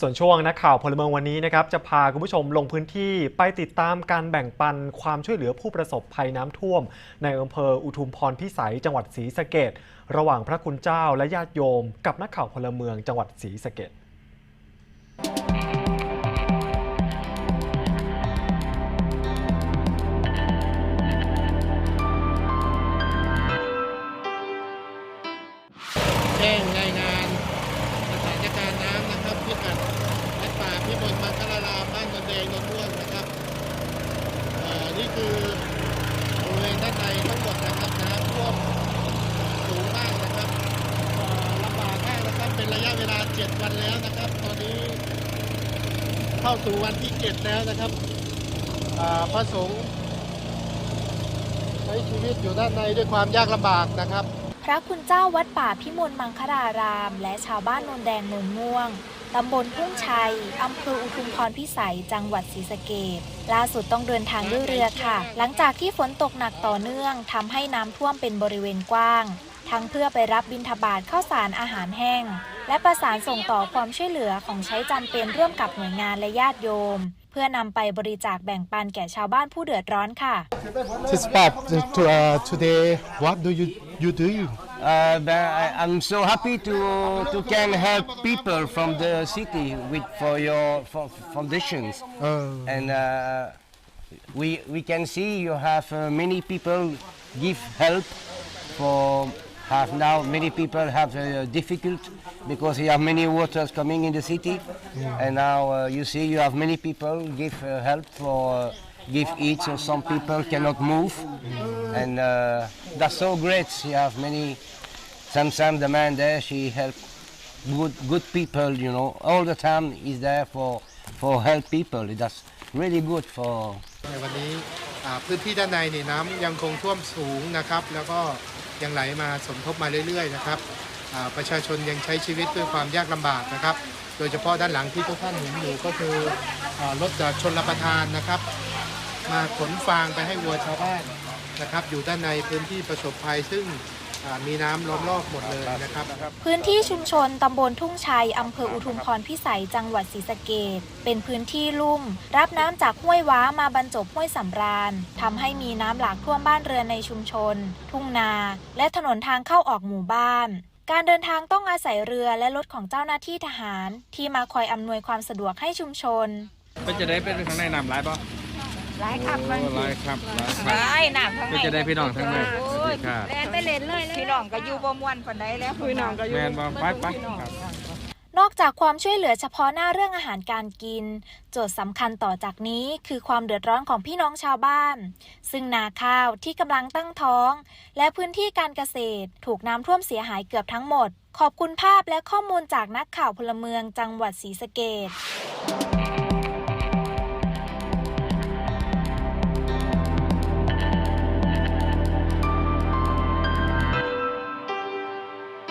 ส่วนช่วงนักข่าวพลเมืองวันนี้นะครับจะพาคุณผู้ชมลงพื้นที่ไปติดตามการแบ่งปันความช่วยเหลือผู้ประสบภัยน้ำท่วม ในอำเภออุทุมพรพิสัยจังหวัดศรีสะเกดระหว่างพระคุณเจ้าและญาติโยม กับนักข่าวพลเมืองจังหวัดศรีสะเกด คือบริเวณด้านในทั้งหมดนะครับน้ำท่วมสูงมากนะครับลำบากมากนะครับเป็นระยะเวลา 7 วันแล้วนะครับ ตอนนี้เข้าสู่วันที่ 7 แล้วนะครับพระสงฆ์ใช้ชีวิตอยู่ด้านในด้วยความยากลำบากนะครับ พระคุณเจ้าวัดป่าพิมลมังคลาราม และชาวบ้านโนนแดงโนนม่วง ตำบลทุ่งชัย อำเภออุทุมพรพิสัย จังหวัดศรีสะเกดล่าสุดต้องเดินทางด้วยเรือค่ะ หลังจากที่ฝนตกหนักต่อเนื่องทำให้น้ำท่วมเป็นบริเวณกว้าง ทั้งเพื่อไปรับบิณฑบาตข้าวสารอาหารแห้ง และประสานส่งต่อความช่วยเหลือของใช้จำเป็นร่วมกับหน่วยงานและญาติโยม เพื่อนำไปบริจาคแบ่งปันแก่ชาวบ้านผู้เดือดร้อนค่ะ Despite to, uh, today, what do you you do? Uh, but I, I'm so happy to to can help people from the city with for your for foundations, Uh, and uh, we we can see you have uh, many people give help for have now many people have uh, difficult because you have many waters coming in the city, and now uh, you see you have many people give uh, help for. Give eat so some people cannot move and uh, that's so great you have many Sam Sam, the man there, she help good good people. You know, all the time is there for for help people. That's really good for ในวันนี้พื้นที่ด้านในนี่น้ำยังคงท่วมสูงนะครับ แล้วก็ยังไหลมาสมทบมาเรื่อยๆนะครับประชาชนยังใช้ชีวิตด้วยความยากลำบากนะครับ โดยเฉพาะด้านหลังที่ทุกท่านเห็นอยู่ก็คือรถจากชนรับประทานนะครับ มาขนฟางไปให้วัวชาวบ้านนะครับ อยู่ด้านในพื้นที่ประสบภัยซึ่งอ่ามีน้ำล้อมรอบหมดเลยนะครับ พื้นที่ชุมชนตำบลทุ่งชัยอำเภออุทุมพรพิสัย จังหวัดศรีสะเกดเป็นพื้นที่ลุ่ม รับน้ำจากห้วยว้ามาบรรจบห้วยสำราญทำให้มีน้ำหลากท่วมบ้านเรือนในชุมชน ทุ่งนา และถนนทางเข้าออกหมู่บ้าน การเดินทางต้องอาศัยเรือและรถของเจ้าหน้าที่ทหาร ที่มาคอยอำนวยความสะดวกให้ชุมชนเป็นจะได้เป็นข้างในน้ำร้ายปะ หลายขับมันโอ้ร้ายครับร้ายครับหลายหนามทั้งเป็นจะได้พี่น้องทั้งในสวัสดีครับแล่นไม่เล่นเลยพี่น้องก็อยู่บ่ม่วนปานใดแล้วพี่น้องก็อยู่แมนบอไปไปครับ นอกจากความช่วยเหลือเฉพาะหน้าเรื่องอาหารการกิน โจทย์สำคัญต่อจากนี้คือความเดือดร้อนของพี่น้องชาวบ้าน ซึ่งนาข้าวที่กำลังตั้งท้อง และพื้นที่การเกษตร ถูกน้ำท่วมเสียหายเกือบทั้งหมด ขอบคุณภาพและข้อมูลจากนักข่าวพลเมืองจังหวัดศรีสะเกด